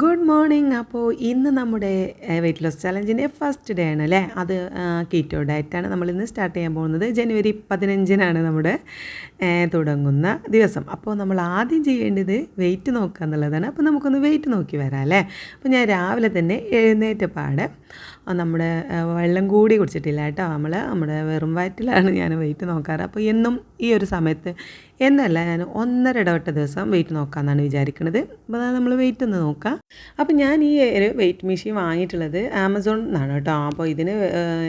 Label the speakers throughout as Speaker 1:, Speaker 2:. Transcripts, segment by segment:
Speaker 1: Good morning അപ്പോൾ ഇന്ന് നമ്മുടെ വെയിറ്റ് ലോസ് ചലഞ്ചിന്റെ ഫസ്റ്റ് ഡേ ആണ് അല്ലേ? അത് കീറ്റോ ഡയറ്റാണ് നമ്മൾ ഇന്ന് സ്റ്റാർട്ട് ചെയ്യാൻ പോകുന്നത്. ജനുവരി പതിനഞ്ചിനാണ് നമ്മുടെ തുടങ്ങുന്ന ദിവസം. അപ്പോൾ നമ്മൾ ആദ്യം ചെയ്യേണ്ടത് വെയിറ്റ് നോക്കുക എന്നുള്ളതാണ്. അപ്പോൾ നമുക്കൊന്ന് വെയിറ്റ് നോക്കി വരാം അല്ലേ? അപ്പോൾ ഞാൻ രാവിലെ തന്നെ എഴുന്നേറ്റ പാടെ നമ്മുടെ വെള്ളം കൂടി കുടിച്ചിട്ടില്ല കേട്ടോ. നമ്മൾ നമ്മുടെ വെറും വയറ്റിലാണ് ഞാൻ വെയിറ്റ് നോക്കാറ്. അപ്പോൾ എന്നും ഈ ഒരു സമയത്ത് എന്നല്ല ഞാൻ ഒന്നര ഇടവിട്ട ദിവസം വെയിറ്റ് നോക്കാമെന്നാണ് വിചാരിക്കുന്നത് അപ്പോൾ നമ്മൾ വെയിറ്റ് ഒന്ന് നോക്കാം. അപ്പോൾ ഞാൻ ഈ ഒരു വെയിറ്റ് മെഷീൻ വാങ്ങിയിട്ടുള്ളത് ആമസോൺ നിന്നാണ് കേട്ടോ. അപ്പോൾ ഇതിന്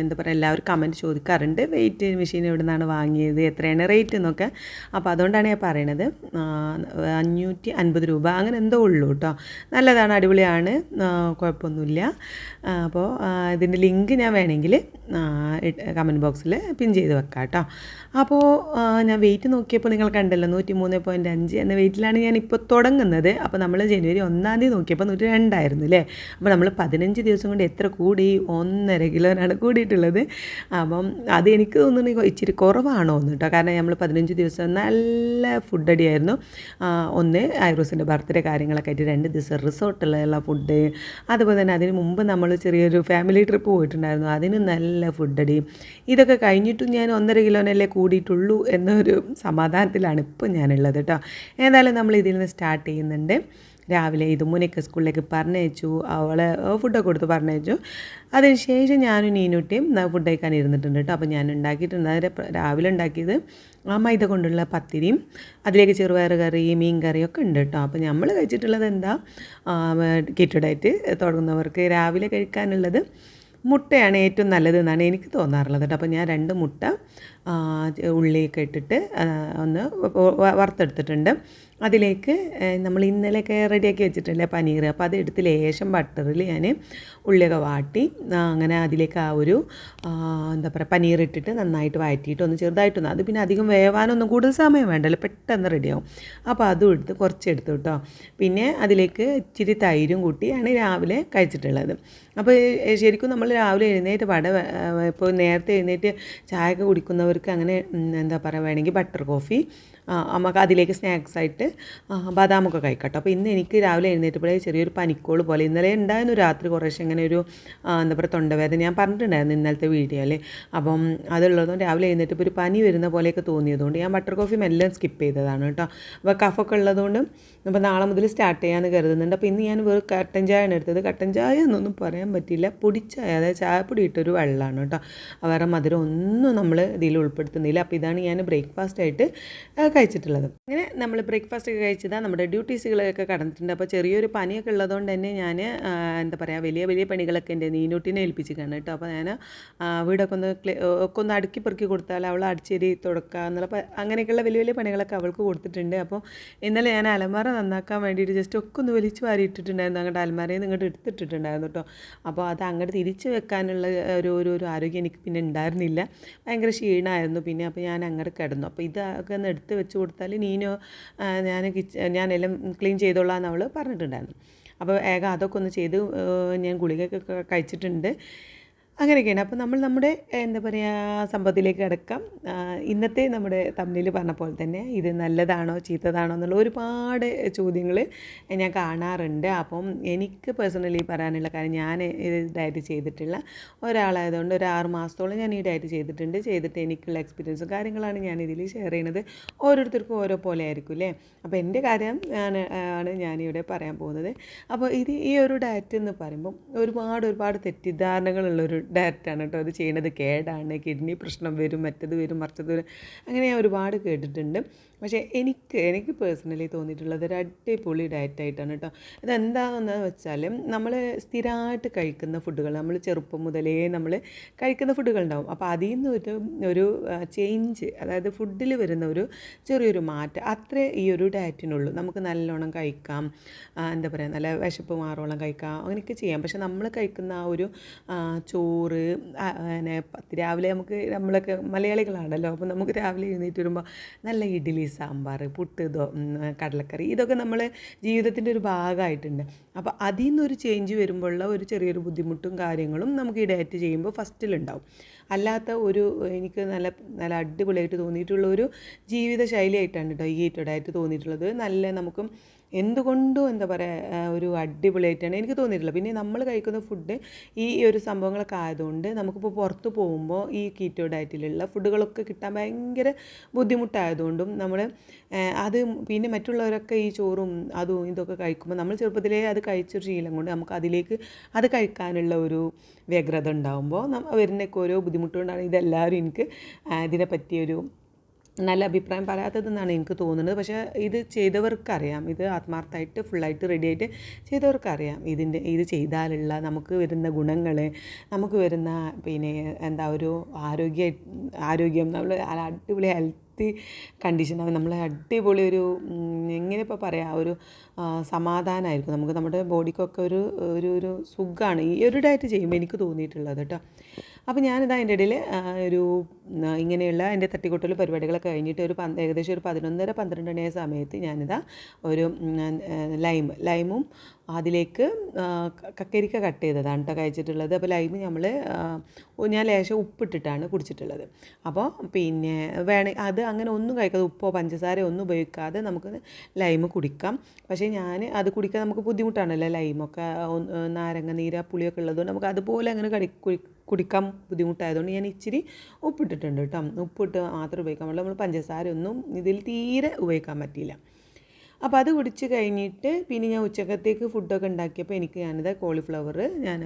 Speaker 1: എന്താ പറയുക എല്ലാവരും കമന്റ് ചോദിക്കാറുണ്ട്. വെയിറ്റ് മെഷീൻ എവിടെ നിന്നാണ് വാങ്ങിയത് എത്രയാണ് റേറ്റ് എന്നൊക്കെ. അപ്പോൾ അതുകൊണ്ടാണ് ഞാൻ പറയണത്. അഞ്ഞൂറ്റി അൻപത് രൂപ അങ്ങനെ എന്തോ ഉള്ളൂ കേട്ടോ. നല്ലതാണ് അടിപൊളിയാണ്. കുഴപ്പമൊന്നുമില്ല. അപ്പോൾ ഇതിന്റെ ലിങ്ക് ഞാൻ വേണമെങ്കിൽ കമന്റ് ബോക്സിൽ പിൻ ചെയ്ത് വെക്കാം കേട്ടോ അപ്പോൾ ഞാൻ വെയിറ്റ് നോക്കിയപ്പോൾ നിങ്ങൾ കണ്ടല്ലോ നൂറ്റി മൂന്ന് പോയിന്റ് അഞ്ച് എന്ന വെയിറ്റിലാണ് ഞാൻ ഇപ്പോൾ തുടങ്ങുന്നത്. അപ്പോൾ നമ്മൾ ജനുവരി ഒന്നാം തീയതി നോക്കിയപ്പോൾ നൂറ്റി രണ്ടായിരുന്നു അല്ലേ അപ്പോൾ നമ്മൾ പതിനഞ്ച് ദിവസം കൊണ്ട് എത്ര കൂടി? ഒന്നര കിലോനാണ് കൂടിയിട്ടുള്ളത്. അപ്പം അത് എനിക്ക് തോന്നുന്നു ഇച്ചിരി കുറവാണോ എന്ന് കേട്ടോ കാരണം നമ്മൾ പതിനഞ്ച് ദിവസം നല്ല ഫുഡ് അടിയായിരുന്നു ഒന്ന് ഐറോസിന്റെ ബർത്ത്ഡേ കാര്യങ്ങളൊക്കെ ആയിട്ട് രണ്ട് ദിവസം റിസോർട്ടിലുള്ള ഫുഡ് അതുപോലെ തന്നെ അതിന് മുമ്പ് നമ്മൾ ചെറിയൊരു ഫാമിലി ട്രിപ്പ് പോയിട്ടുണ്ടായിരുന്നു. അതിന് നല്ല ഫുഡ് അടി. ഇതൊക്കെ കഴിഞ്ഞിട്ടും ഞാൻ ഒന്നര കിലോനല്ലേ കൂടിയിട്ടുള്ളൂ എന്നൊരു സമാധാനത്തിലാണ് ഇപ്പം ഞാനുള്ളത് കേട്ടോ ഏതായാലും നമ്മൾ ഇതിൽ നിന്ന് സ്റ്റാർട്ട് ചെയ്യുന്നുണ്ട്. രാവിലെ ഇതുമുനൊക്കെ സ്കൂളിലേക്ക് പറഞ്ഞയച്ചു. അവളെ ഫുഡൊക്കെ കൊടുത്ത് പറഞ്ഞയച്ചു. അതിന് ശേഷം ഞാനും നീനുട്ടിയും ഫുഡ് കഴിക്കാൻ ഇരുന്നിട്ടുണ്ട് കേട്ടോ അപ്പോൾ ഞാൻ ഉണ്ടാക്കിയിട്ടുണ്ട്. അതിന്റെ രാവിലെ ഉണ്ടാക്കിയത് ആ മൈദ കൊണ്ടുള്ള പത്തിരിയും അതിലേക്ക് ചെറുപയർ കറി മീൻ കറിയൊക്കെ ഉണ്ട് കേട്ടോ അപ്പോൾ നമ്മൾ കഴിച്ചിട്ടുള്ളത് എന്താ? കിറ്റഡായിട്ട് തുടങ്ങുന്നവർക്ക് രാവിലെ കഴിക്കാനുള്ളത് മുട്ടയാണ് ഏറ്റവും നല്ലതെന്നാണ് എനിക്ക് തോന്നാറുള്ളത് കേട്ടോ. അപ്പോൾ ഞാൻ രണ്ട് മുട്ട ഉള്ളിയൊക്കെ ഇട്ടിട്ട് ഒന്ന് വറുത്തെടുത്തിട്ടുണ്ട്. അതിലേക്ക് നമ്മൾ ഇന്നലെയൊക്കെ റെഡിയാക്കി വെച്ചിട്ടില്ലേ പനീർ. അപ്പോൾ അത് എടുത്ത് ലേശം ബട്ടറിൽ ഞാൻ ഉള്ളിയൊക്കെ വാട്ടി അങ്ങനെ അതിലേക്ക് ആ ഒരു എന്താ പറയുക പനീർ ഇട്ടിട്ട് നന്നായിട്ട് വഴറ്റിയിട്ട് ഒന്ന് ചെറുതായിട്ടൊന്ന് അത് പിന്നെ അധികം വേവാനൊന്നും കൂടുതൽ സമയം വേണ്ടല്ലോ പെട്ടെന്ന് റെഡിയാവും. അപ്പോൾ അതും എടുത്ത് കുറച്ച് എടുത്തു കേട്ടോ. പിന്നെ അതിലേക്ക് ഇച്ചിരി തൈരും കൂട്ടിയാണ് രാവിലെ കഴിച്ചിട്ടുള്ളത്. അപ്പോൾ ശരിക്കും നമ്മൾ രാവിലെ എഴുന്നേറ്റ് വട ഇപ്പോൾ നേരത്തെ എഴുന്നേറ്റ് ചായ ഒക്കെ കുടിക്കുന്നവർക്ക് അങ്ങനെ എന്താ പറയുക വേണമെങ്കിൽ ബട്ടർ കോഫി നമുക്ക് അതിലേക്ക് സ്നാക്സ് ആയിട്ട് ബദാമൊക്കെ കഴിക്കട്ടോ. അപ്പോൾ ഇന്ന് എനിക്ക് രാവിലെ എഴുന്നേറ്റപ്പോഴേ ചെറിയൊരു പനിക്കോൾ പോലെ ഇന്നലെ ഉണ്ടായിരുന്നു രാത്രി കുറേശ്ശെ ഇങ്ങനെ ഒരു എന്താ പറയുക തൊണ്ടവേദന ഞാൻ പറഞ്ഞിട്ടുണ്ടായിരുന്നു ഇന്നലത്തെ വീഡിയോയിൽ. അപ്പം അതുള്ളതും രാവിലെ എഴുന്നേറ്റപ്പോൾ ഒരു പനി വരുന്ന പോലെയൊക്കെ തോന്നിയതുകൊണ്ട് ഞാൻ ബട്ടർ കോഫി മെല്ലെ സ്കിപ്പ് ചെയ്തതാണ് കേട്ടോ. അപ്പോൾ കഫൊക്കെ ഉള്ളതുകൊണ്ട് അപ്പോൾ നാളെ മുതൽ സ്റ്റാർട്ട് ചെയ്യാമെന്ന് കരുതുന്നുണ്ട്. അപ്പോൾ ഇന്ന് ഞാൻ വെറും കട്ടൻ ചായയാണ് എടുത്തത്. കട്ടൻ ചായ എന്നൊന്നും പറയാൻ പറ്റില്ല പൊടിച്ചായ അതായത് ചായപ്പൊടി ഇട്ടൊരു വെള്ളമാണ് കേട്ടോ. വേറെ മധുരം ഒന്നും നമ്മൾ ഇതിൽ ഉൾപ്പെടുത്തുന്നില്ല. അപ്പോൾ ഇതാണ് ഞാൻ ബ്രേക്ക്ഫാസ്റ്റ് ആയിട്ട് കഴിച്ചിട്ടുള്ളത്. അങ്ങനെ നമ്മൾ ബ്രേക്ക്ഫാസ്റ്റ് ഒക്കെ കഴിച്ചതാ നമ്മുടെ ഡ്യൂട്ടീസുകളൊക്കെ കടന്നിട്ടുണ്ട്. അപ്പോൾ ചെറിയൊരു പനിയൊക്കെ ഉള്ളതുകൊണ്ട് തന്നെ ഞാൻ എന്താ പറയുക വലിയ വലിയ പണികളൊക്കെ എന്റെ നീനൂട്ടിനെ ഏൽപ്പിച്ചിട്ടാണ് കേട്ടോ. അപ്പോൾ ഞാൻ വീടൊക്കെ ഒന്ന് ഒക്കെ ഒന്ന് അടുക്കി പെറുക്കി കൊടുത്താൽ അവൾ അടിച്ചേരി തുടക്കുക എന്നുള്ള അങ്ങനെയൊക്കെയുള്ള വലിയ വലിയ പണികളൊക്കെ അവൾക്ക് കൊടുത്തിട്ടുണ്ട്. അപ്പോൾ ഇന്നലെ ഞാൻ അലമാര നന്നാക്കാൻ വേണ്ടിയിട്ട് ജസ്റ്റ് ഒക്കെ ഒന്ന് വലിച്ചു വാരി ഇട്ടിട്ടുണ്ടായിരുന്നു അങ്ങോട്ട് അലമാരയിൽ നിന്ന് ഇങ്ങോട്ട് എടുത്തിട്ടിട്ടുണ്ടായിരുന്നു കേട്ടോ. അപ്പോൾ അത് അങ്ങോട്ട് തിരിച്ച് വെക്കാനുള്ള ഒരു ഒരു ഒരു ആരോഗ്യം എനിക്ക് പിന്നെ ഉണ്ടായിരുന്നില്ല. ഭയങ്കര ക്ഷീണമായിരുന്നു. പിന്നെ അപ്പോൾ ഞാൻ അങ്ങോട്ട് കിടന്നു. അപ്പോൾ ഇതൊക്കെ ഒന്ന് എടുത്ത് വെച്ച് കൊടുത്താൽ നീനോ ഞാൻ കിച്ച ഞാനെല്ലാം ക്ലീൻ ചെയ്തോളാം എന്ന് അവൾ പറഞ്ഞിട്ടുണ്ടായിരുന്നു. അപ്പോൾ ഏക അതൊക്കെ ഒന്ന് ചെയ്ത് ഞാൻ ഗുളികയൊക്കെ കഴിച്ചിട്ടുണ്ട്. അങ്ങനെയൊക്കെയാണ്. അപ്പോൾ നമ്മൾ നമ്മുടെ എന്താ പറയുക സംഭവത്തിലേക്ക് കിടക്കാം. ഇന്നത്തെ നമ്മുടെ തമ്മിൽ പറഞ്ഞ പോലെ തന്നെ ഇത് നല്ലതാണോ ചീത്തതാണോ എന്നുള്ള ഒരുപാട് ചോദ്യങ്ങൾ ഞാൻ കാണാറുണ്ട്. അപ്പം എനിക്ക് പേഴ്സണലി പറയാനുള്ള കാര്യം ഞാൻ ഇത് ഡയറ്റ് ചെയ്തിട്ടുള്ള ഒരാളായതുകൊണ്ട് ഒരു ആറ് മാസത്തോളം ഞാൻ ഈ ഡയറ്റ് ചെയ്തിട്ടുണ്ട്. ചെയ്തിട്ട് എനിക്കുള്ള എക്സ്പീരിയൻസും കാര്യങ്ങളാണ് ഞാൻ ഇതിൽ ഷെയർ ചെയ്യുന്നത്. ഓരോരുത്തർക്കും ഓരോ പോലെ ആയിരിക്കും അല്ലേ? അപ്പോൾ എന്റെ കാര്യം ആണ് ഞാനിവിടെ പറയാൻ പോകുന്നത്. അപ്പോൾ ഇത് ഈ ഒരു ഡയറ്റ് എന്ന് പറയുമ്പം ഒരുപാട് ഒരുപാട് തെറ്റിദ്ധാരണകളുള്ളൊരു ഡയറ്റാണ് കേട്ടോ അത് ചെയ്യണത്. കേടാണ്. കിഡ്നി പ്രശ്നം വരും മറ്റത് വരും മറിച്ചത് വരും. അങ്ങനെ ഞാൻ ഒരുപാട് കേട്ടിട്ടുണ്ട്. പക്ഷേ എനിക്ക് എനിക്ക് പേഴ്സണലി തോന്നിയിട്ടുള്ളത് ഒരു അടിപൊളി ഡയറ്റായിട്ടാണ് കേട്ടോ. ഇതെന്താണെന്ന് വെച്ചാൽ നമ്മൾ സ്ഥിരമായിട്ട് കഴിക്കുന്ന ഫുഡുകൾ നമ്മൾ ചെറുപ്പം മുതലേ നമ്മൾ കഴിക്കുന്ന ഫുഡുകൾ ഉണ്ടാവും അപ്പോൾ അതിൽ നിന്ന് ഒരു ഒരു ചേഞ്ച് അതായത് ഫുഡിൽ വരുന്ന ഒരു ചെറിയൊരു മാറ്റം അത്രേ ഈ ഒരു ഡയറ്റിനുള്ളൂ. നമുക്ക് നല്ലോണം കഴിക്കാം എന്താ പറയുക നല്ല വിശപ്പ് മാറോളം കഴിക്കാം അങ്ങനെയൊക്കെ ചെയ്യാം. പക്ഷെ നമ്മൾ കഴിക്കുന്ന ആ ഒരു ആ, ചോറ് പിന്നെ രാവിലെ നമുക്ക് നമ്മളൊക്കെ മലയാളികളാണല്ലോ അപ്പോൾ നമുക്ക് രാവിലെ എഴുന്നേറ്റ് വരുമ്പോൾ നല്ല ഇഡ്ഡലി സാമ്പാർ പുട്ട് ദോ കടലക്കറി ഇതൊക്കെ നമ്മൾ ജീവിതത്തിന്റെ ഒരു ഭാഗമായിട്ടുണ്ട്. അപ്പോൾ അതിൽ നിന്നൊരു ചേഞ്ച് വരുമ്പോഴുള്ള ഒരു ചെറിയൊരു ബുദ്ധിമുട്ടും കാര്യങ്ങളും നമുക്ക് ഈ ഡയറ്റ് ചെയ്യുമ്പോൾ ഫസ്റ്റിലുണ്ടാവും അല്ലാത്ത ഒരു എനിക്ക് നല്ല നല്ല അടിപൊളിയായിട്ട് തോന്നിയിട്ടുള്ള ഒരു ജീവിത ശൈലിയായിട്ടാണ് കേട്ടോ ഈ ഡയറ്റ് തോന്നിയിട്ടുള്ളത്. നല്ല നമുക്കും എന്തുകൊണ്ടും എന്താ പറയുക ഒരു അടിപൊളിയായിട്ടാണ് എനിക്ക് തോന്നിയിട്ടുള്ളത്. പിന്നെ നമ്മൾ കഴിക്കുന്ന ഫുഡ് ഈ ഒരു സംഭവങ്ങളൊക്കെ ആയതുകൊണ്ട് നമുക്കിപ്പോൾ പുറത്ത് പോകുമ്പോൾ ഈ കീറ്റോ ഡയറ്റിലുള്ള ഫുഡുകളൊക്കെ കിട്ടാൻ ഭയങ്കര ബുദ്ധിമുട്ടായതുകൊണ്ടും നമ്മൾ അത് പിന്നെ മറ്റുള്ളവരൊക്കെ ഈ ചോറും അതും ഇതൊക്കെ കഴിക്കുമ്പോൾ നമ്മൾ ചെറുപ്പത്തിലേ അത് കഴിച്ചൊരു ശീലം കൊണ്ട് നമുക്ക് അതിലേക്ക് അത് കഴിക്കാനുള്ള ഒരു വ്യഗ്രത ഉണ്ടാകുമ്പോൾ വരുന്നൊക്കെ ഓരോ ബുദ്ധിമുട്ടുകൊണ്ടാണ് ഇതെല്ലാവരും എനിക്ക് ഇതിനെ പറ്റിയൊരു നല്ല അഭിപ്രായം പറയാത്തതെന്നാണ് എനിക്ക് തോന്നുന്നത്. പക്ഷേ ഇത് ചെയ്തവർക്കറിയാം. ഇത് ആത്മാർത്ഥമായിട്ട് ഫുള്ളായിട്ട് റെഡിയായിട്ട് ചെയ്തവർക്കറിയാം. ഇതിന്റെ ഇത് ചെയ്താലുള്ള നമുക്ക് വരുന്ന ഗുണങ്ങൾ നമുക്ക് വരുന്ന പിന്നെ എന്താ ഒരു ആരോഗ്യ ആരോഗ്യം നമ്മൾ അടിപൊളി ഹെൽത്തി കണ്ടീഷൻ നമ്മൾ അടിപൊളി ഒരു എങ്ങനെ ഇപ്പോൾ പറയാം ഒരു സമാധാനമായിരിക്കും നമുക്ക് നമ്മുടെ ബോഡിക്കൊക്കെ ഒരു ഒരു ഒരു സുഖമാണ് ഈ ഒരു ഡയറ്റ് ചെയ്യുമ്പോൾ എനിക്ക് തോന്നിയിട്ടുള്ളത് കേട്ടോ. അപ്പോൾ ഞാനിതാ അതിന്റെ ഇടയിൽ ഒരു ഇങ്ങനെയുള്ള എന്റെ തട്ടിക്കൂട്ടൽ പരിപാടികളൊക്കെ കഴിഞ്ഞിട്ട് ഒരു പന്ത് ഏകദേശം ഒരു പതിനൊന്നര പന്ത്രണ്ട് മണിയായ സമയത്ത് ഞാനിതാ ഒരു ലൈം ലൈമും അതിലേക്ക് കക്കരിക്ക കട്ട് ചെയ്തതാണ് കേട്ടോ കഴിച്ചിട്ടുള്ളത്. അപ്പോൾ ലൈം നമ്മൾ ഞാൻ ലേശം ഉപ്പിട്ടിട്ടാണ് കുടിച്ചിട്ടുള്ളത്. അപ്പോൾ പിന്നെ വേണ അത് അങ്ങനെ ഒന്നും കഴിക്കാതെ ഉപ്പോ പഞ്ചസാരയോ ഒന്നും ഉപയോഗിക്കാതെ നമുക്ക് ലൈം കുടിക്കാം. പക്ഷേ ഞാൻ അത് കുടിക്കാൻ നമുക്ക് ബുദ്ധിമുട്ടാണല്ലോ ലൈമൊക്കെ നാരങ്ങ നീര പുളിയൊക്കെ ഉള്ളതുകൊണ്ട് നമുക്ക് അതുപോലെ അങ്ങനെ കടി കുടിക്കാൻ ബുദ്ധിമുട്ടായതുകൊണ്ട് ഞാൻ ഇച്ചിരി ഉപ്പിട്ടിട്ടുണ്ട് കേട്ടോ. ഉപ്പിട്ട് മാത്രം ഉപയോഗിക്കാൻ പറ്റില്ല. നമ്മൾ പഞ്ചസാര ഒന്നും ഇതിൽ തീരെ ഉപയോഗിക്കാൻ പറ്റിയില്ല. അപ്പോൾ അത് കുടിച്ച് കഴിഞ്ഞിട്ട് പിന്നെ ഞാൻ ഉച്ചക്കത്തേക്ക് ഫുഡൊക്കെ ഉണ്ടാക്കിയപ്പോൾ എനിക്ക് ഞാനിത് കോളിഫ്ലവർ ഞാൻ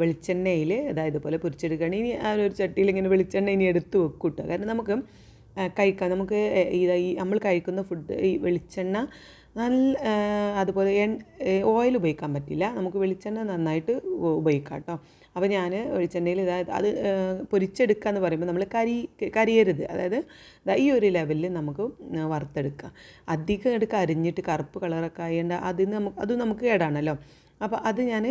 Speaker 1: വെളിച്ചെണ്ണയിൽ അതായത് ഇതുപോലെ പൊരിച്ചെടുക്കുകയാണ്. ഇനി ആ ഒരു ചട്ടിയിൽ ഇങ്ങനെ വെളിച്ചെണ്ണ ഇനി എടുത്ത് വെക്കും കേട്ടോ. കാരണം നമുക്ക് കഴിക്കാം. നമുക്ക് ഇത് ഈ നമ്മൾ കഴിക്കുന്ന ഫുഡ് ഈ വെളിച്ചെണ്ണ നല്ല അതുപോലെ എൺ ഓയിൽ ഉപയോഗിക്കാൻ പറ്റില്ല. നമുക്ക് വെളിച്ചെണ്ണ നന്നായിട്ട് ഉപയോഗിക്കാം കേട്ടോ. അപ്പോൾ ഞാൻ വെളിച്ചെണ്ണയിൽ ഇതാ അത് പൊരിച്ചെടുക്കുക എന്ന് പറയുമ്പോൾ നമ്മൾ കരി കരിയരുത്. അതായത് ഈ ഒരു ലെവലിൽ നമുക്ക് വറുത്തെടുക്കുക അധികം എടുക്കുക അരിഞ്ഞിട്ട് കറുപ്പ് കളറൊക്കെ ആയതുകൊണ്ട് അതിന് നമുക്ക് അത് നമുക്ക് കേടാണല്ലോ. അപ്പോൾ അത് ഞാൻ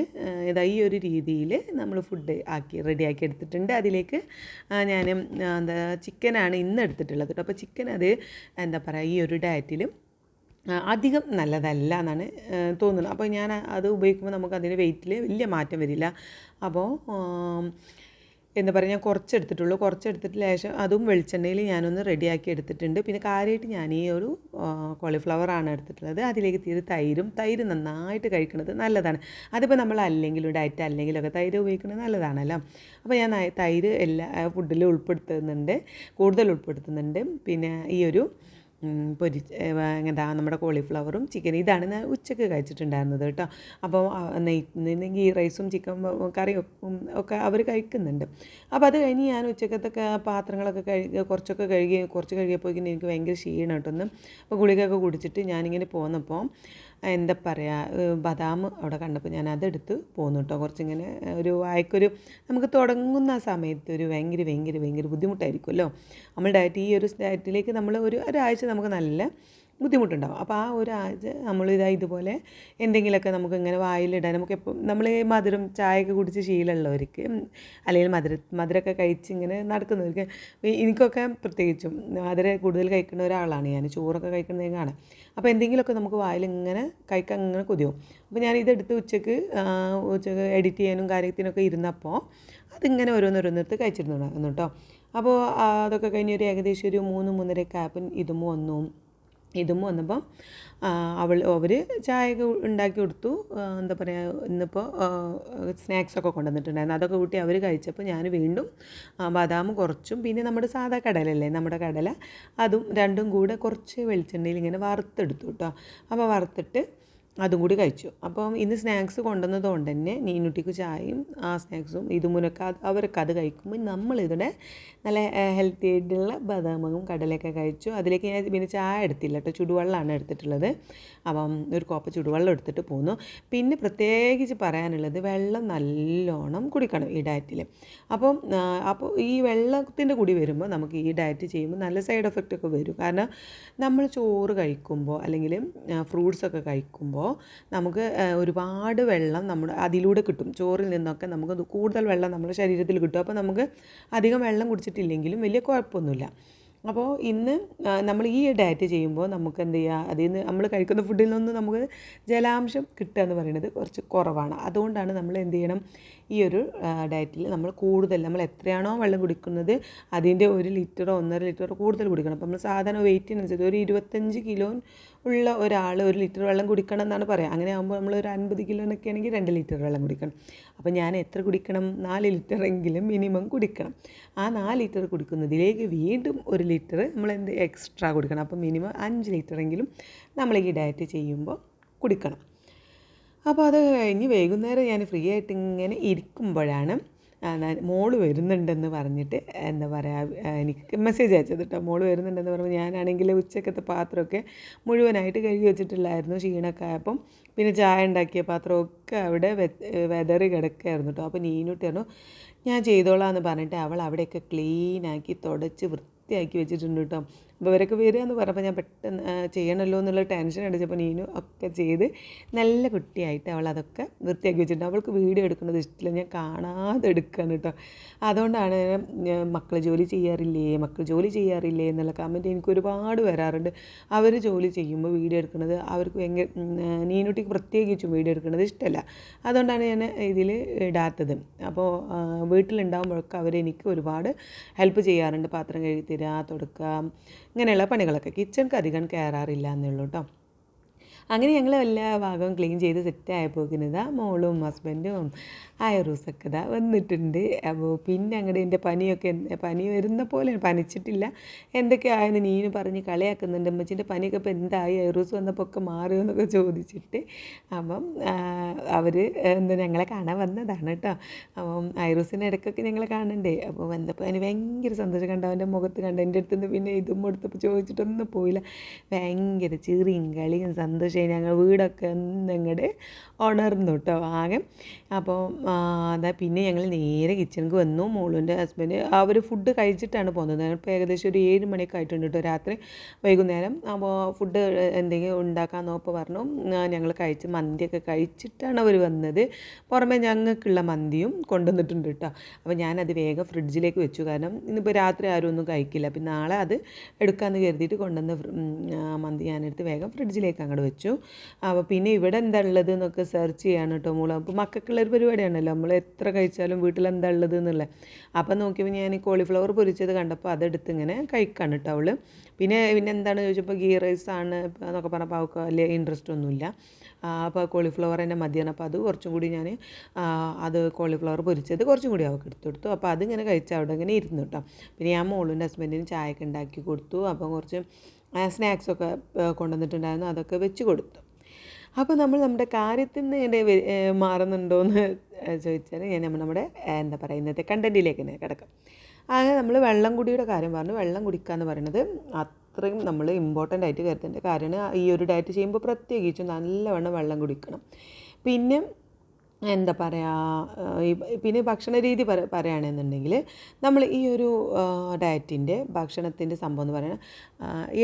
Speaker 1: ഇതാ ഈ ഒരു രീതിയിൽ നമ്മൾ ഫുഡ് ആക്കി റെഡിയാക്കി എടുത്തിട്ടുണ്ട്. അതിലേക്ക് ഞാൻ എന്താ ചിക്കനാണ് ഇന്ന് എടുത്തിട്ടുള്ളത്. കേട്ടോ അപ്പോൾ ചിക്കൻ അത് എന്താ പറയുക ഈ ഒരു ഡയറ്റിലും അധികം നല്ലതല്ല എന്നാണ് തോന്നുന്നത്. അപ്പോൾ ഞാൻ അത് ഉപയോഗിക്കുമ്പോൾ നമുക്ക് അതിന് വെയിറ്റിൽ വലിയ മാറ്റം വരില്ല. അപ്പോൾ എന്താ പറയുക ഞാൻ കുറച്ചെടുത്തിട്ടുള്ളൂ. കുറച്ചെടുത്തിട്ട് ലേശം അതും വെളിച്ചെണ്ണയിൽ ഞാനൊന്ന് റെഡിയാക്കി എടുത്തിട്ടുണ്ട്. പിന്നെ കാര്യമായിട്ട് ഞാൻ ഈ ഒരു കോളിഫ്ലവറാണ് എടുത്തിട്ടുള്ളത്. അതിലേക്ക് തീരെ തൈരും തൈര് നന്നായിട്ട് കഴിക്കുന്നത് നല്ലതാണ്. അതിപ്പോൾ നമ്മൾ അല്ലെങ്കിലും ഡയറ്റ് അല്ലെങ്കിലൊക്കെ തൈര് ഉപയോഗിക്കുന്നത് നല്ലതാണല്ലോ. അപ്പോൾ ഞാൻ തൈര് എല്ലാ ഫുഡിൽ ഉൾപ്പെടുത്തുന്നുണ്ട്. കൂടുതൽ ഉൾപ്പെടുത്തുന്നുണ്ട്. പിന്നെ ഈ ഒരു പൊരി എന്താ നമ്മുടെ കോളിഫ്ലവറും ചിക്കൻ ഇതാണ് ഞാൻ ഉച്ചയ്ക്ക് കഴിച്ചിട്ടുണ്ടായിരുന്നത് കേട്ടോ. അപ്പോൾ നെയ്ത്തുന്ന ഗീ റൈസും ചിക്കൻ കറിയും ഒക്കെ അവർ കഴിക്കുന്നുണ്ട്. അപ്പോൾ അത് കഴിഞ്ഞ് ഞാൻ ഉച്ചക്കത്തെ പാത്രങ്ങളൊക്കെ കഴുകി കുറച്ചൊക്കെ കഴുകി കുറച്ച് കഴുകിയപ്പോഴേക്കും എനിക്ക് ഭയങ്കര ക്ഷീണം കേട്ടൊന്ന് അപ്പോൾ ഗുളികയൊക്കെ കുടിച്ചിട്ട് ഞാനിങ്ങനെ പോന്നപ്പോൾ എന്താ പറയുക ബദാം അവിടെ കണ്ടപ്പോൾ ഞാൻ അതെടുത്ത് പോന്നു കേട്ടോ കുറച്ചിങ്ങനെ ഒരു വായ്ക്കൊരു നമുക്ക് തുടങ്ങുന്ന സമയത്ത് ഒരു ഭയങ്കര ഭയങ്കര ഭയങ്കര ബുദ്ധിമുട്ടായിരിക്കുമല്ലോ. നമ്മൾ ഡയറ്റ് ഈ ഒരു ഡയറ്റിലേക്ക് നമ്മൾ ഒരു ഒരാഴ്ച നമുക്ക് നല്ല ബുദ്ധിമുട്ടുണ്ടാവും. അപ്പോൾ ആ ഒരു നമ്മൾ നമ്മളിതാ ഇതുപോലെ എന്തെങ്കിലുമൊക്കെ നമുക്ക് ഇങ്ങനെ വായിലിടാൻ നമുക്ക് എപ്പം നമ്മൾ മധുരം ചായയൊക്കെ കുടിച്ച് ശീലമുള്ളവർക്ക് അല്ലെങ്കിൽ മധുര മധുരമൊക്കെ കഴിച്ച് ഇങ്ങനെ നടക്കുന്നവർക്ക് എനിക്കൊക്കെ പ്രത്യേകിച്ചും മധുരം കൂടുതൽ കഴിക്കുന്ന ഒരാളാണ് ഞാൻ. ചോറൊക്കെ കഴിക്കുന്നത് കാണാം. അപ്പോൾ എന്തെങ്കിലുമൊക്കെ നമുക്ക് വായിൽ ഇങ്ങനെ കഴിക്കാൻ ഇങ്ങനെ കൊതിയും അപ്പോൾ ഞാൻ ഇതെടുത്ത് ഉച്ചയ്ക്ക് ഉച്ചയ്ക്ക് എഡിറ്റ് ചെയ്യാനും കാര്യത്തിനൊക്കെ ഇരുന്നപ്പോൾ അതിങ്ങനെ ഓരോന്നോരോന്നിടത്ത് കഴിച്ചിരുന്നു കേട്ടോ. അപ്പോൾ അതൊക്കെ കഴിഞ്ഞ് ഒരു ഏകദേശം ഒരു മൂന്ന് മൂന്നരയൊക്കെ ആയപ്പം ഇതും വന്നു. ഇതും വന്നപ്പം അവൾ അവർ ചായയൊക്കെ ഉണ്ടാക്കി കൊടുത്തു. എന്താ പറയുക ഇന്നിപ്പോൾ സ്നാക്സൊക്കെ കൊണ്ടുവന്നിട്ടുണ്ടായിരുന്നു. അതൊക്കെ കൂട്ടി അവർ കഴിച്ചപ്പോൾ ഞാൻ വീണ്ടും ബദാം കുറച്ചും പിന്നെ നമ്മുടെ സാധാ കടലല്ലേ നമ്മുടെ കടല അതും രണ്ടും കൂടെ കുറച്ച് വെളിച്ചെണ്ണയിൽ ഇങ്ങനെ വറുത്തെടുത്തു കേട്ടോ അപ്പോൾ വറുത്തിട്ട് അതും കൂടി കഴിച്ചു. അപ്പം ഇന്ന് സ്നാക്സ് കൊണ്ടുവന്നത് കൊണ്ട് തന്നെ നീനുട്ടിക്ക് ചായയും ആ സ്നാക്സും ഇതുമുനക്ക അവരൊക്കെ അത് കഴിക്കുമ്പോൾ നമ്മളിതിടെ നല്ല ഹെൽത്തി ആയിട്ടുള്ള ബദാമും കടലയൊക്കെ കഴിച്ചു. അതിലേക്ക് ഞാൻ പിന്നെ ചായ എടുത്തില്ല കേട്ടോ. ചുടുവെള്ളമാണ് എടുത്തിട്ടുള്ളത്. അപ്പം ഒരു കോപ്പ ചുടുവെള്ളം എടുത്തിട്ട് പോന്നു. പിന്നെ പ്രത്യേകിച്ച് പറയാനുള്ളത് വെള്ളം നല്ലോണം കുടിക്കണം ഈ ഡയറ്റിൽ അപ്പം അപ്പോൾ ഈ വെള്ളത്തിന്റെ കൂടി വരുമ്പോൾ നമുക്ക് ഈ ഡയറ്റ് ചെയ്യുമ്പോൾ നല്ല സൈഡ് എഫക്റ്റ് ഒക്കെ വരും. കാരണം നമ്മൾ ചോറ് കഴിക്കുമ്പോൾ അല്ലെങ്കിൽ ഫ്രൂട്ട്സൊക്കെ കഴിക്കുമ്പോൾ നമുക്ക് ഒരുപാട് വെള്ളം നമ്മൾ അതിലൂടെ കിട്ടും. ചോറിൽ നിന്നൊക്കെ നമുക്ക് കൂടുതൽ വെള്ളം നമ്മുടെ ശരീരത്തിൽ കിട്ടും. അപ്പോൾ നമുക്ക് അധികം വെള്ളം കുടിച്ചിട്ടില്ലെങ്കിലും വലിയ കുഴപ്പമൊന്നുമില്ല. അപ്പോൾ ഇന്ന് നമ്മൾ ഈ ഡയറ്റ് ചെയ്യുമ്പോൾ നമുക്ക് എന്ത് ചെയ്യുക? അതിൽ നിന്ന് നമ്മൾ കഴിക്കുന്ന ഫുഡിൽ നിന്ന് നമുക്ക് ജലാംശം കിട്ടുക എന്ന് പറയുന്നത് കുറച്ച് കുറവാണ്. അതുകൊണ്ടാണ് നമ്മൾ എന്ത് ചെയ്യണം? ഈ ഒരു ഡയറ്റിൽ നമ്മൾ കൂടുതൽ നമ്മൾ എത്രയാണോ വെള്ളം കുടിക്കുന്നത് അതിന്റെ ഒരു ലിറ്ററോ ഒന്നര ലിറ്ററോ കൂടുതൽ കുടിക്കണം. അപ്പോൾ നമ്മൾ സാധാരണ വെയിറ്റിനനുസരിച്ച് ഒരു ഇരുപത്തഞ്ച് കിലോ ഉള്ള ഒരാൾ ഒരു ലിറ്റർ വെള്ളം കുടിക്കണം എന്നാണ് പറയുക അങ്ങനെ ആകുമ്പോൾ നമ്മൾ ഒരു അൻപത് കിലോനൊക്കെ ആണെങ്കിൽ രണ്ട് ലിറ്റർ വെള്ളം കുടിക്കണം. അപ്പോൾ ഞാൻ എത്ര കുടിക്കണം? നാല് ലിറ്റർ എങ്കിലും മിനിമം കുടിക്കണം. ആ നാല് ലിറ്റർ കുടിക്കുന്നതിലേക്ക് വീണ്ടും ഒരു ലിറ്റർ നമ്മൾ എന്ത് എക്സ്ട്രാ കൊടുക്കണം. അപ്പോൾ മിനിമം അഞ്ച് ലിറ്റർ എങ്കിലും നമ്മൾ ഈ ഡയറ്റ് ചെയ്യുമ്പോൾ കുടിക്കണം. അപ്പോൾ അത് കഴിഞ്ഞ് വൈകുന്നേരം ഞാൻ ഫ്രീ ആയിട്ട് ഇങ്ങനെ ഇരിക്കുമ്പോഴാണ് മോൾ വരുന്നുണ്ടെന്ന് പറഞ്ഞിട്ട് എന്താ പറയുക എനിക്ക് മെസ്സേജ് അയച്ചത് കേട്ടോ മോൾ വരുന്നുണ്ടെന്ന് പറയുമ്പോൾ ഞാനാണെങ്കിൽ ഉച്ചക്കത്തെ പാത്രമൊക്കെ മുഴുവനായിട്ട് കഴുകി വെച്ചിട്ടില്ലായിരുന്നു ക്ഷീണമൊക്കെ ആയപ്പം. പിന്നെ ചായ ഉണ്ടാക്കിയ പാത്രമൊക്കെ അവിടെ വെതറി കിടക്കായിരുന്നു കേട്ടോ അപ്പോൾ നീനുട്ടി പറഞ്ഞു ഞാൻ ചെയ്തോളാം എന്ന് പറഞ്ഞിട്ട് അവൾ അവിടെയൊക്കെ ക്ലീനാക്കി തുടച്ച് വൃത്തിയാക്കി വെച്ചിട്ടുണ്ട് കേട്ടോ ഇവരൊക്കെ വരിക എന്ന് പറഞ്ഞപ്പോൾ ഞാൻ പെട്ടെന്ന് ചെയ്യണമല്ലോ എന്നുള്ള ടെൻഷൻ അടിച്ചപ്പോൾ നീനു ഒക്കെ ചെയ്ത് നല്ല കുട്ടിയായിട്ട് അവൾ അതൊക്കെ വൃത്തിയാക്കി വെച്ചിട്ടുണ്ട്. അവൾക്ക് വീഡിയോ എടുക്കുന്നത് ഇഷ്ടമില്ല. ഞാൻ കാണാതെ എടുക്കുകയാണ് കേട്ടോ. അതുകൊണ്ടാണ് മക്കൾ ജോലി ചെയ്യാറില്ലേ മക്കൾ ജോലി ചെയ്യാറില്ലേ എന്നുള്ള കമന്റ് എനിക്ക് ഒരുപാട് വരാറുണ്ട്. അവർ ജോലി ചെയ്യുമ്പോൾ വീഡിയോ എടുക്കുന്നത് അവർക്ക് ഭയങ്കര നീനുട്ടിക്ക് പ്രത്യേകിച്ചും വീഡിയോ എടുക്കുന്നത് ഇഷ്ടമല്ല. അതുകൊണ്ടാണ് ഞാൻ ഇതിൽ ഇടാത്തത്. അപ്പോൾ വീട്ടിലുണ്ടാകുമ്പോഴൊക്കെ അവർ എനിക്ക് ഒരുപാട് ഹെൽപ്പ് ചെയ്യാറുണ്ട്. പാത്രം കഴുകി തരിക തുടക്കുക ഇങ്ങനെയുള്ള പണികളൊക്കെ. കിച്ചൺക്ക് അധികം കയറാറില്ല എന്നുള്ളൂ കേട്ടോ അങ്ങനെ ഞങ്ങൾ എല്ലാ ഭാഗവും ക്ലീൻ ചെയ്ത് സെറ്റ് ആയപ്പോക്കിനതാ മോളും ഹസ്ബൻഡും ആയറൂസൊക്കെ ഇതാ വന്നിട്ടുണ്ട്. അപ്പോൾ പിന്നെ അങ്ങോട്ട് എന്റെ പനിയൊക്കെ പനി വരുന്ന പോലെ പനിച്ചിട്ടില്ല. എന്തൊക്കെ ആയെന്ന് നീന് പറഞ്ഞ് കളിയാക്കുന്നുണ്ട്. അമ്മച്ചിന്റെ പനിയൊക്കെ ഇപ്പോൾ എന്തായി? അയറൂസ് വന്നപ്പോൾ ഒക്കെ മാറിയോ എന്നൊക്കെ ചോദിച്ചിട്ട്. അപ്പം അവർ എന്താ ഞങ്ങളെ കാണാൻ വന്നതാണ് കേട്ടോ അപ്പം ഐറൂസിന്റെ ഇടയ്ക്കൊക്കെ ഞങ്ങളെ കാണണ്ടേ? അപ്പോൾ വന്നപ്പോൾ അതിന് ഭയങ്കര സന്തോഷം കണ്ട. അവന്റെ മുഖത്ത് കണ്ട. എന്റെ അടുത്തുനിന്ന് പിന്നെ ഇതും കൊടുത്തപ്പോൾ ചോദിച്ചിട്ടൊന്നും പോയില്ല. ഭയങ്കര ചെറിയും കളിയും സന്തോഷമായി ഞങ്ങൾ വീടൊക്കെ ഒന്നങ്ങട് ഉണർന്നു കേട്ടോ ആകെ. അപ്പോൾ അതാ പിന്നെ ഞങ്ങൾ നേരെ കിച്ചണിക്ക് വന്നു. മോളുന്റെ ഹസ്ബൻഡ് അവർ ഫുഡ് കഴിച്ചിട്ടാണ് പോകുന്നത് ഇപ്പോൾ ഏകദേശം ഒരു ഏഴ് മണിയൊക്കെ ആയിട്ടുണ്ട് കേട്ടോ രാത്രി. വൈകുന്നേരം. അപ്പോൾ ഫുഡ് എന്തെങ്കിലും ഉണ്ടാക്കാൻ നോപ്പോൾ പറഞ്ഞു. ഞങ്ങൾ കഴിച്ച് മന്തിയൊക്കെ കഴിച്ചിട്ടാണ് അവർ വന്നത്. പുറമെ ഞങ്ങൾക്കുള്ള മന്തിയും കൊണ്ടുവന്നിട്ടുണ്ട് കേട്ടോ അപ്പോൾ ഞാനത് വേഗം ഫ്രിഡ്ജിലേക്ക് വെച്ചു. കാരണം ഇന്നിപ്പോൾ രാത്രി ആരും ഒന്നും കഴിക്കില്ല. പിന്നെ നാളെ അത് എടുക്കാമെന്ന് കരുതിയിട്ട് കൊണ്ടുവന്ന് മന്തി ഞാനെടുത്ത് വേഗം ഫ്രിഡ്ജിലേക്ക് അങ്ങോട്ട് വെച്ചു. അപ്പോൾ പിന്നെ ഇവിടെ എന്താ ഉള്ളത് എന്നൊക്കെ സെർച്ച് ചെയ്യാണ് കേട്ടോ മോൾ. അപ്പോൾ മക്കൾക്കുള്ളൊരു പരിപാടിയാണല്ലോ. നമ്മൾ എത്ര കഴിച്ചാലും വീട്ടിൽ എന്താ ഉള്ളത് എന്നുള്ളത് അപ്പം നോക്കിയപ്പോൾ ഞാൻ ഈ കോളിഫ്ലവർ പൊരിച്ചത് കണ്ടപ്പോൾ അതെടുത്ത് ഇങ്ങനെ കഴിക്കാണ് കേട്ടോ അവൾ. പിന്നെ പിന്നെ എന്താണ് ചോദിച്ചപ്പോൾ ഗീ റൈസ് ആണ് എന്നൊക്കെ പറഞ്ഞപ്പോൾ അവൾക്ക് വലിയ ഇൻട്രസ്റ്റ് ഒന്നുമില്ല. അപ്പോൾ കോളിഫ്ലവർ തന്നെ മതിയാണ് അപ്പോൾ അത് കുറച്ചും കൂടി ഞാൻ അത് കോളിഫ്ലവർ പൊരിച്ചത് കുറച്ചും കൂടി അവൾക്ക് എടുത്തു കൊടുത്തു. അപ്പോൾ അതിങ്ങനെ കഴിച്ച് അവിടെ ഇങ്ങനെ ഇരുന്നു കേട്ടോ പിന്നെ ഞാൻ മോളിന്റെ ഹസ്ബൻഡിന് ചായയൊക്കെ ഉണ്ടാക്കി കൊടുത്തു. അപ്പം കുറച്ച് സ്നാക്സൊക്കെ കൊണ്ടുവന്നിട്ടുണ്ടായിരുന്നു. അതൊക്കെ വെച്ച് കൊടുത്തു. അപ്പോൾ നമ്മൾ നമ്മുടെ കാര്യത്തിൽ നിന്ന് ഇങ്ങനെ മാറുന്നുണ്ടോ എന്ന് ചോദിച്ചാൽ ഞാൻ നമ്മൾ നമ്മുടെ എന്താ പറയുക ഇന്നത്തെ കണ്ടന്റിലേക്ക് തന്നെ കിടക്കാം. അങ്ങനെ നമ്മൾ വെള്ളം കുടിയുടെ കാര്യം പറഞ്ഞു. വെള്ളം കുടിക്കുക എന്ന് പറയുന്നത് അത്രയും നമ്മൾ ഇമ്പോർട്ടന്റ് ആയിട്ട് കരുതേണ്ട കാര്യമാണ്. ഈ ഒരു ഡയറ്റ് ചെയ്യുമ്പോൾ പ്രത്യേകിച്ചും നല്ലവണ്ണം വെള്ളം കുടിക്കണം. പിന്നെ എന്താ പറയുക പിന്നെ ഭക്ഷണ രീതി പറ പറയുകയാണെന്നുണ്ടെങ്കിൽ നമ്മൾ ഈ ഒരു ഡയറ്റിന്റെ ഭക്ഷണത്തിന്റെ സംഭവം എന്ന് പറയുന്നത്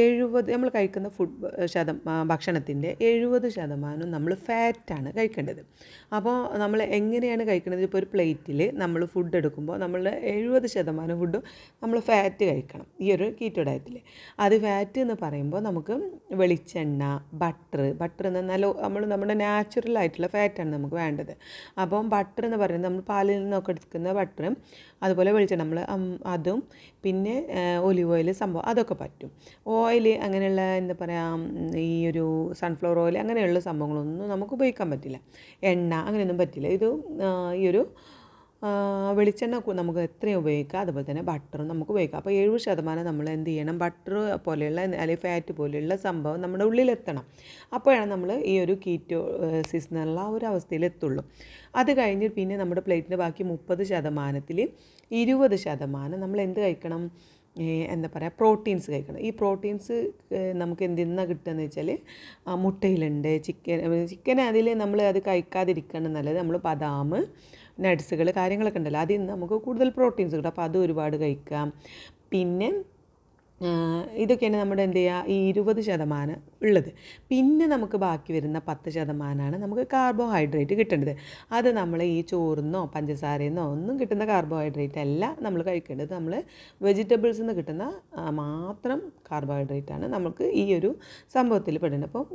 Speaker 1: എഴുപത് നമ്മൾ കഴിക്കുന്ന ഫുഡ് ശതം ഭക്ഷണത്തിന്റെ എഴുപത് ശതമാനം നമ്മൾ ഫാറ്റാണ് കഴിക്കേണ്ടത്. അപ്പോൾ നമ്മൾ എങ്ങനെയാണ് കഴിക്കുന്നത് ഇപ്പോൾ ഒരു പ്ലേറ്റിൽ നമ്മൾ ഫുഡ് എടുക്കുമ്പോൾ നമ്മൾ എഴുപത് ശതമാനം ഫുഡും നമ്മൾ ഫാറ്റ് കഴിക്കണം ഈ ഒരു കീറ്റോ ഡയറ്റിൽ അത് ഫാറ്റ് എന്ന് പറയുമ്പോൾ നമുക്ക് വെളിച്ചെണ്ണ ബട്ടർ ബട്ടർ എന്ന് പറഞ്ഞാൽ നമ്മൾ നമ്മുടെ നാച്ചുറൽ ആയിട്ടുള്ള ഫാറ്റാണ് നമുക്ക് വേണ്ടത്. അപ്പം ബട്ടർ എന്ന് പറയുന്നത് നമ്മൾ പാലിൽ നിന്നൊക്കെ എടുക്കുന്ന ബട്ടറും അതുപോലെ വെളിച്ചെണ്ണ നമ്മൾ അതും പിന്നെ ഒലിവ് ഓയിൽ സംഭവം അതൊക്കെ പറ്റും. ഓയിൽ അങ്ങനെയുള്ള എന്താ പറയുക ഈ ഒരു സൺഫ്ലവർ ഓയിൽ അങ്ങനെയുള്ള സംഭവങ്ങളൊന്നും നമുക്ക് ഉപയോഗിക്കാൻ പറ്റില്ല. എണ്ണ അങ്ങനെയൊന്നും പറ്റില്ല. ഇത് ഈ ഒരു വെളിച്ചെണ്ണ നമുക്ക് എത്രയും ഉപയോഗിക്കാം. അതുപോലെ തന്നെ ബട്ടറും നമുക്ക് ഉപയോഗിക്കാം. അപ്പോൾ എഴുപത് ശതമാനം നമ്മൾ എന്ത് ചെയ്യണം? ബട്ടർ പോലെയുള്ള അല്ലെങ്കിൽ ഫാറ്റ് പോലെയുള്ള സംഭവം നമ്മുടെ ഉള്ളിലെത്തണം. അപ്പോഴാണ് നമ്മൾ ഈ ഒരു കീറ്റോ സീസണുള്ള ആ ഒരു അവസ്ഥയിലെത്തുള്ളൂ അത് കഴിഞ്ഞ് പിന്നെ നമ്മുടെ പ്ലേറ്റിന്റെ ബാക്കി മുപ്പത് ശതമാനത്തിൽ ഇരുപത് ശതമാനം നമ്മൾ എന്ത് കഴിക്കണം? എന്താ പറയുക പ്രോട്ടീൻസ് കഴിക്കണം. ഈ പ്രോട്ടീൻസ് നമുക്ക് എന്തിന്നാണ് കിട്ടുകയെന്ന് വെച്ചാൽ മുട്ടയിലുണ്ട് ചിക്കൻ ചിക്കൻ അതിൽ നമ്മൾ അത് കഴിക്കാതിരിക്കണം നല്ലത് നമ്മൾ ബദാം നട്ട്സുകൾ കാര്യങ്ങളൊക്കെ ഉണ്ടല്ലോ. അതിൽ നിന്ന് നമുക്ക് കൂടുതൽ പ്രോട്ടീൻസ് കിട്ടും അപ്പോൾ അത് ഒരുപാട് കഴിക്കാം. പിന്നെ ഇതൊക്കെയാണ് നമ്മുടെ എന്ത് ചെയ്യുക? ഈ ഇരുപത് ശതമാനം ഉള്ളത്. പിന്നെ നമുക്ക് ബാക്കി വരുന്ന പത്ത് ശതമാനമാണ് നമുക്ക് കാർബോഹൈഡ്രേറ്റ് കിട്ടേണ്ടത്. അത് നമ്മൾ ഈ ചോറിന്നോ പഞ്ചസാരയെന്നോ ഒന്നും കിട്ടുന്ന കാർബോഹൈഡ്രേറ്റ് അല്ല നമ്മൾ കഴിക്കേണ്ടത്. നമ്മൾ വെജിറ്റബിൾസിൽ നിന്ന് കിട്ടുന്ന മാത്രം കാർബോഹൈഡ്രേറ്റാണ് നമുക്ക് ഈ ഒരു സംഭവത്തിൽ പെടുന്നത് അപ്പോൾ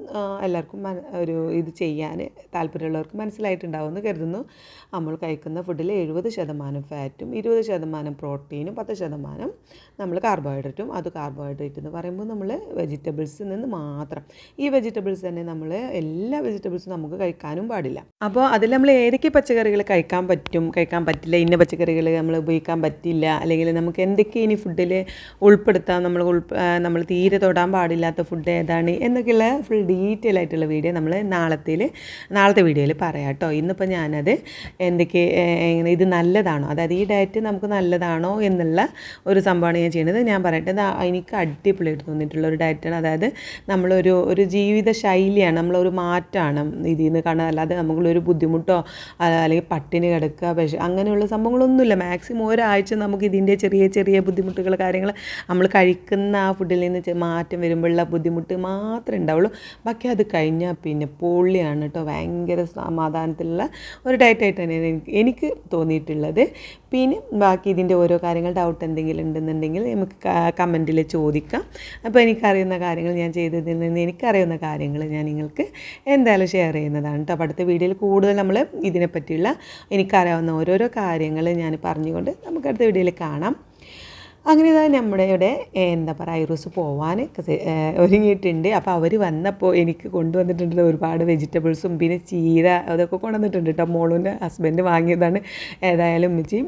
Speaker 1: എല്ലാവർക്കും ഒരു ഇത് ചെയ്യാൻ താല്പര്യമുള്ളവർക്ക് മനസ്സിലായിട്ടുണ്ടാവുമെന്ന് കരുതുന്നു. നമ്മൾ കഴിക്കുന്ന ഫുഡിൽ എഴുപത് ശതമാനം ഫാറ്റും ഇരുപത് ശതമാനം പ്രോട്ടീനും പത്ത് ശതമാനം നമ്മൾ കാർബോഹൈഡ്രേറ്റും അത് കാർബോഹൈഡ്രേറ്റ് എന്ന് പറയുമ്പോൾ നമ്മൾ വെജിറ്റബിൾസിൽ നിന്ന് മാത്രം. ഈ വെജിറ്റബിൾസ് തന്നെ നമ്മൾ എല്ലാ വെജിറ്റബിൾസും നമുക്ക് കഴിക്കാനും പാടില്ല. അപ്പോൾ അതിൽ നമ്മൾ ഏതൊക്കെ പച്ചക്കറികൾ കഴിക്കാൻ പറ്റും? കഴിക്കാൻ പറ്റില്ല ഇന്ന പച്ചക്കറികൾ നമ്മൾ ഉപയോഗിക്കാൻ പറ്റില്ല അല്ലെങ്കിൽ നമുക്ക് എന്തൊക്കെ ഇനി ഫുഡിൽ ഉൾപ്പെടുത്താം? നമ്മൾ നമ്മൾ തീരെ തൊടാൻ പാടില്ലാത്ത ഫുഡ് ഏതാണ്? എന്നൊക്കെയുള്ള ഫുൾ ഡീറ്റെയിൽ ആയിട്ടുള്ള വീഡിയോ നമ്മൾ നാളത്തിൽ നാളത്തെ വീഡിയോയിൽ പറയാം കേട്ടോ. ഇന്നിപ്പോൾ ഞാനത് എന്തൊക്കെ എങ്ങനെ ഇത് നല്ലതാണോ? അതായത് ഈ ഡയറ്റ് നമുക്ക് നല്ലതാണോ എന്നുള്ള ഒരു സംഭവമാണ് ഞാൻ ചെയ്യുന്നത്. ഞാൻ പറയട്ടെ എനിക്ക് അടിപൊളിയായിട്ട് തോന്നിയിട്ടുള്ള ഒരു ഡയറ്റാണ് അതായത് നമ്മളൊരു ഒരു ജീവിത ശൈലിയാണ് നമ്മളൊരു മാറ്റമാണ് ഇതിൽ നിന്ന് കാണാൻ അല്ലാതെ നമുക്കുള്ളൊരു ബുദ്ധിമുട്ടോ അല്ലെങ്കിൽ പട്ടിണി കിടക്കുക പക്ഷേ അങ്ങനെയുള്ള സംഭവങ്ങളൊന്നുമില്ല. മാക്സിമം ഒരാഴ്ച നമുക്ക് ഇതിന്റെ ചെറിയ ചെറിയ ബുദ്ധിമുട്ടുകൾ കാര്യങ്ങൾ നമ്മൾ കഴിക്കുന്ന ആ ഫുഡിൽ നിന്ന് മാറ്റം വരുമ്പോഴുള്ള ബുദ്ധിമുട്ട് മാത്രമേ ഉണ്ടാവുള്ളൂ. ബാക്കി അത് കഴിഞ്ഞാൽ പിന്നെ പൊള്ളിയാണ് കേട്ടോ. ഭയങ്കര സമാധാനത്തിലുള്ള ഒരു ഡയറ്റായിട്ട് തന്നെയാണ് എനിക്ക് എനിക്ക് തോന്നിയിട്ടുള്ളത്. പിന്നെ ബാക്കി ഇതിന്റെ ഓരോ കാര്യങ്ങൾ ഡൗട്ട് എന്തെങ്കിലും ഉണ്ടെന്നുണ്ടെങ്കിൽ നമുക്ക് കമന്റിൽ ചോദിക്കാം. അപ്പോൾ എനിക്കറിയുന്ന കാര്യങ്ങൾ ഞാൻ ചെയ്തതിൽ നിന്ന് എനിക്കറിയുന്ന കാര്യങ്ങൾ ഞാൻ നിങ്ങൾക്ക് എന്തായാലും ഷെയർ ചെയ്യുന്നതാണ് കേട്ടോ. അടുത്ത വീഡിയോയിൽ കൂടുതൽ നമ്മൾ ഇതിനെപ്പറ്റിയുള്ള എനിക്കറിയാവുന്ന ഓരോരോ കാര്യങ്ങൾ ഞാൻ പറഞ്ഞുകൊണ്ട് നമുക്ക് അടുത്ത വീഡിയോയിൽ കാണാം. അങ്ങനെ ഇതാ നമ്മുടെ ഇവിടെ എന്താ പറയുക ഐറൂസ് പോവാൻ ഒരുങ്ങിയിട്ടുണ്ട്. അപ്പോൾ അവർ വന്നപ്പോൾ എനിക്ക് കൊണ്ടുവന്നിട്ടുണ്ട് ഒരുപാട് വെജിറ്റബിൾസും പിന്നെ ചീര അതൊക്കെ കൊണ്ടുവന്നിട്ടുണ്ട് കേട്ടോ മോളൂന്റെ ഹസ്ബൻഡ് വാങ്ങിയതാണ്. ഏതായാലും ഉമ്മച്ചി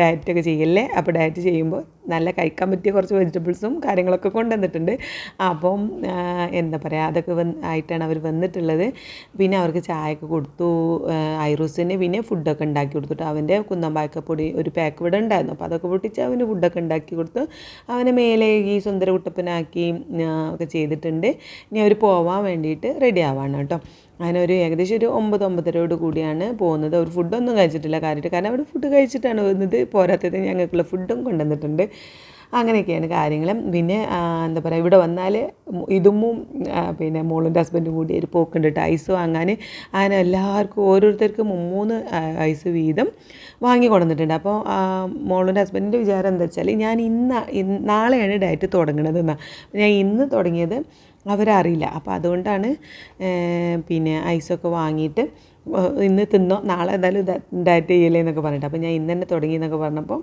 Speaker 1: ഡയറ്റൊക്കെ ചെയ്യല്ലേ? അപ്പോൾ ഡയറ്റ് ചെയ്യുമ്പോൾ നല്ല കഴിക്കാൻ പറ്റിയ കുറച്ച് വെജിറ്റബിൾസും കാര്യങ്ങളൊക്കെ കൊണ്ടുവന്നിട്ടുണ്ട്. അപ്പം എന്താ പറയുക അതൊക്കെ വന്ന് ആയിട്ടാണ് അവർ വന്നിട്ടുള്ളത്. പിന്നെ അവർക്ക് ചായയൊക്കെ കൊടുത്തു ഐറൂസിന് പിന്നെ ഫുഡൊക്കെ ഉണ്ടാക്കി കൊടുത്തിട്ട് അവന്റെ കുന്നമ്പായക്കപ്പൊടി ഒരു പാക്ക് ഇവിടെ ഉണ്ടായിരുന്നു. അപ്പോൾ അതൊക്കെ പൊട്ടിച്ച് അവന് ഫുഡൊക്കെ ഉണ്ടാക്കി കൊടുത്തു അവനെ മേലെ ഈ സുന്ദര കുട്ടപ്പനാക്കി ഒക്കെ ചെയ്തിട്ടുണ്ട്. ഇനി അവർ പോവാൻ വേണ്ടിയിട്ട് റെഡി ആവാണ് കേട്ടോ. അങ്ങനെ ഒരു ഏകദേശം ഒരു ഒമ്പത് ഒമ്പതരയോട് കൂടിയാണ് പോകുന്നത്. അവർ ഫുഡൊന്നും കഴിച്ചിട്ടില്ല കാര്യമായിട്ട് കാരണം അവർ ഫുഡ് കഴിച്ചിട്ടാണ് വന്നത്. പോരാത്തത് ഞങ്ങൾക്കുള്ള ഫുഡും കൊണ്ടുവന്നിട്ടുണ്ട്. അങ്ങനെയൊക്കെയാണ് കാര്യങ്ങൾ പിന്നെ എന്താ പറയുക ഇവിടെ വന്നാൽ ഇതുമ്മും പിന്നെ മോളിന്റെ ഹസ്ബൻഡും കൂടി ഒരു പോക്കുണ്ട് കേട്ടോ ഐസ് വാങ്ങാൻ അങ്ങനെ എല്ലാവർക്കും ഓരോരുത്തർക്കും മൂന്ന് ഐസ് വീതം വാങ്ങി കൊടുത്തിട്ടുണ്ട് അപ്പോൾ മോളിന്റെ ഹസ്ബൻഡിന്റെ വിചാരം എന്താ വെച്ചാൽ ഞാൻ ഇന്ന് നാളെയാണ് ഡയറ്റ് തുടങ്ങണത് എന്നാ ഞാൻ ഇന്ന് തുടങ്ങിയത് അവരറിയില്ല. അപ്പോൾ അതുകൊണ്ടാണ് പിന്നെ ഐസൊക്കെ വാങ്ങിയിട്ട് ഇന്ന് തിന്നോ? നാളെ എന്തായാലും ഡയറ്റ് ചെയ്യലേ എന്നൊക്കെ പറഞ്ഞിട്ട്. അപ്പോൾ ഞാൻ ഇന്ന് തന്നെ തുടങ്ങി എന്നൊക്കെ പറഞ്ഞപ്പോൾ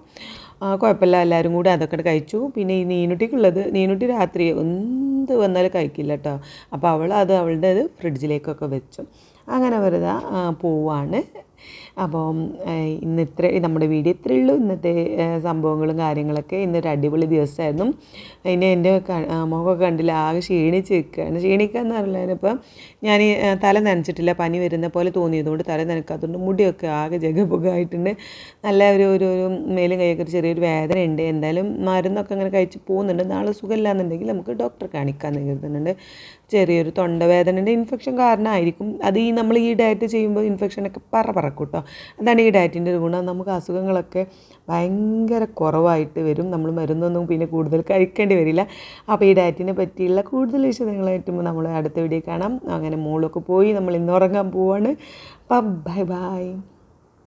Speaker 1: കുഴപ്പമില്ല എല്ലാവരും കൂടി അതൊക്കെ കഴിച്ചു. പിന്നെ ഈ നീനുട്ടിക്കുള്ളത് നീനുട്ടി രാത്രി എന്ത് വന്നാലും കഴിക്കില്ല കേട്ടോ അപ്പോൾ അവൾ അത് അവളുടെ ഫ്രിഡ്ജിലേക്കൊക്കെ വെച്ചു. അങ്ങനെ വെറുതെ പോവാണ്. അപ്പം ഏഹ്, ഇന്ന് ഇത്ര നമ്മുടെ വീഡിയോ ഇത്രയേ ഉള്ളൂ. ഇന്നത്തെ സംഭവങ്ങളും കാര്യങ്ങളൊക്കെ ഇന്നൊരു അടിപൊളി ദിവസമായിരുന്നു. ഇനി എന്റെ മുഖമൊക്കെ കണ്ടില്ല ആകെ ക്ഷീണിച്ച് നിൽക്കുകയാണ് ക്ഷീണിക്കുക എന്ന് പറഞ്ഞപ്പോൾ ഞാൻ തല നനച്ചിട്ടില്ല പനി വരുന്ന പോലെ തോന്നിയതുകൊണ്ട് തല നനക്കാത്തതുകൊണ്ട് മുടിയൊക്കെ ആകെ ജഗപുകയായിട്ടുണ്ട് നല്ല ഒരു ഒരു ഒരു മേലും കൈയൊക്കെ ഒരു ചെറിയൊരു വേദന ഉണ്ട്. എന്തായാലും മരുന്നൊക്കെ അങ്ങനെ കഴിച്ച് പോകുന്നുണ്ട്. നാളെ സുഖമില്ല എന്നുണ്ടെങ്കിൽ നമുക്ക് ഡോക്ടറെ കാണിക്കാമെന്ന് കരുതുന്നുണ്ട്. ചെറിയൊരു തൊണ്ടവേദനയുടെ ഇൻഫെക്ഷൻ കാരണമായിരിക്കും അത് ഈ നമ്മൾ ഈ ഡയറ്റ് ചെയ്യുമ്പോൾ ഇൻഫെക്ഷനൊക്കെ പറ പറക്കും കേട്ടോ അതാണ് ഈ ഡയറ്റിന്റെ ഒരു ഗുണം. നമുക്ക് അസുഖങ്ങളൊക്കെ ഭയങ്കര കുറവായിട്ട് വരും. നമ്മൾ മരുന്നൊന്നും പിന്നെ കൂടുതൽ കഴിക്കേണ്ടി വരില്ല. അപ്പോൾ ഈ ഡയറ്റിനെ പറ്റിയുള്ള കൂടുതൽ വിശദങ്ങളായിട്ടും നമ്മൾ അടുത്ത വീഡിയോ കാണാം. അങ്ങനെ മോളൊക്കെ പോയി നമ്മൾ ഇന്ന് ഉറങ്ങാൻ പോവാണ്. അപ്പം ബൈ ബൈ